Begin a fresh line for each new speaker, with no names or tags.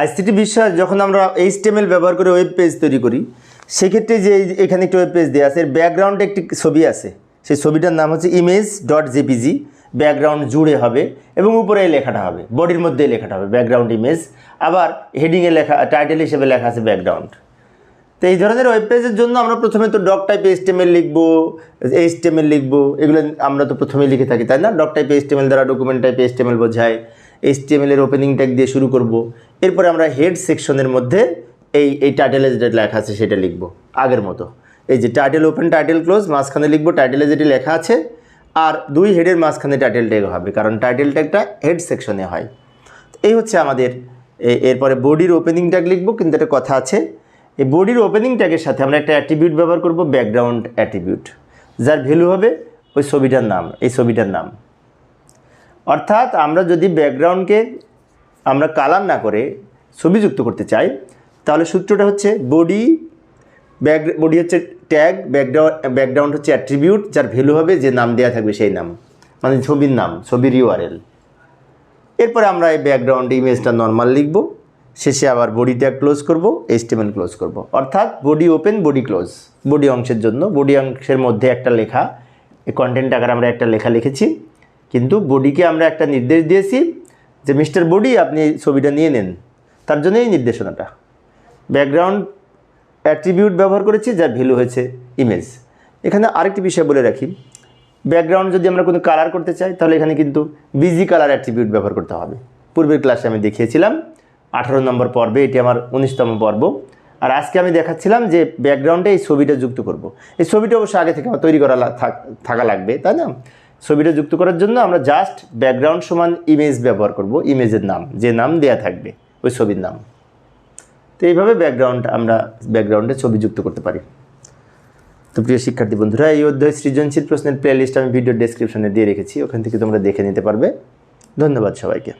ICT বিশ্বাস, যখন আমরা এইচটিএমএল ব্যবহার করে ওয়েব পেজ তৈরি করি, সেক্ষেত্রে যে এখানে একটি ওয়েব পেজ দেওয়া আছে, এর ব্যাকগ্রাউন্ডে একটি ছবি আছে। সেই ছবিটার নাম হচ্ছে ইমেজ ডট জেপিজি ব্যাকগ্রাউন্ড জুড়ে হবে এবং উপরে লেখাটা হবে বডির মধ্যে লেখাটা হবে ব্যাকগ্রাউন্ড ইমেজ আবার হেডিংয়ে লেখা টাইটেল হিসেবে লেখা আছে ব্যাকগ্রাউন্ড তো এই ধরনের ওয়েব পেজের জন্য আমরা প্রথমে তো ডক টাইপ এইচটিএমএল লিখব এইচটিএমএল লিখব, এগুলো আমরা তো প্রথমেই লিখে থাকি, তাই না? ডক টাইপ এইচটিএমএল দ্বারা ডকুমেন্ট টাইপ এইচটিএমএল বোঝায়। এর ওপেনিং ট্যাগ দিয়ে শুরু করব। এরপরে আমরা হেড সেকশনের মধ্যে এই এই টাইটেলে যেটা লেখা আছে সেটা লিখব, আগের মতো। এই যে টাইটেল ওপেন টাইটেল ক্লোজ মাঝখানে লিখব টাইটেলে যেটি লেখা আছে, আর দুই হেডের মাঝখানে টাইটেল ট্যাগ হবে, কারণ টাইটেল ট্যাগটা হেড সেকশনে হয়। এই হচ্ছে আমাদের এরপরে বডির ওপেনিং ট্যাগ লিখব, কিন্তু একটা কথা আছে, এই বডির ওপেনিং ট্যাগের সাথে আমরা একটা অ্যাট্রিবিউট ব্যবহার করব ব্যাকগ্রাউন্ড অ্যাট্রিবিউট যার ভ্যালু হবে ওই ছবিটার নাম, এই ছবিটার নাম। অর্থাৎ আমরা যদি ব্যাকগ্রাউন্ডকে আমরা কালার না করে ছবি যুক্ত করতে চাই, তাহলে সূত্রটা হচ্ছে বডি ব্যাক বডি হচ্ছে ট্যাগ ব্যাকগ্রাউন্ড ব্যাকগ্রাউন্ড হচ্ছে অ্যাট্রিবিউট যার ভ্যালু হবে যে নাম দেওয়া থাকবে সেই নাম মানে ছবির নাম, ছবির ইউআরএল এরপরে আমরা এই ব্যাকগ্রাউন্ড ইমেজটা নর্মাল লিখব, শেষে আবার বডি ট্যাগ ক্লোজ করব এইচটিএমএল ক্লোজ করব। অর্থাৎ body open body close body অংশের জন্য বডি অংশের মধ্যে একটা লেখা, এই কন্টেন্ট আকারে আমরা একটা লেখা লিখেছি। কিন্তু বডিকে আমরা একটা নির্দেশ দিয়েছি যে, মিস্টার বডি, আপনি ছবিটা নিয়ে নেন। তার জন্য এই নির্দেশনাটা। ব্যাকগ্রাউন্ড অ্যাট্রিবিউট ব্যবহার করেছি, যার ভ্যালু হয়েছে ইমেজ। এখানে আরেকটি বিষয় বলে রাখি। ব্যাকগ্রাউন্ড যদি আমরা কোনো কালার করতে চাই, তাহলে এখানে কিন্তু বিজি কালার অ্যাট্রিবিউট ব্যবহার করতে হবে। পূর্বের ক্লাসে আমি দেখিয়েছিলাম, আঠারো নম্বর পর্বে, এটি আমার উনিশতম পর্ব। আর আজকে আমি দেখাচ্ছিলাম যে, ব্যাকগ্রাউন্ডে এই ছবিটা যুক্ত করব। এই ছবিটা অবশ্য আগে থেকে আমার তৈরি করা থাকা লাগবে, তাই না? ছবিটা যুক্ত করার জন্য আমরা জাস্ট ব্যাকগ্রাউন্ড সমান ইমেজ ব্যবহার করব ইমেজের নাম, যে নাম দেয়া থাকবে, ওই ছবির নাম। তো এইভাবে ব্যাকগ্রাউন্ড আমরা ব্যাকগ্রাউন্ডে ছবি যুক্ত করতে পারি। তো প্রিয় শিক্ষার্থী বন্ধুরা, এই অধ্যায় সৃজনশীল প্রশ্নের প্লে লিস্ট আমি ভিডিও ডেসক্রিপশনে দিয়ে রেখেছি, ওখান থেকে তোমরা দেখে নিতে পারবে। ধন্যবাদ সবাইকে।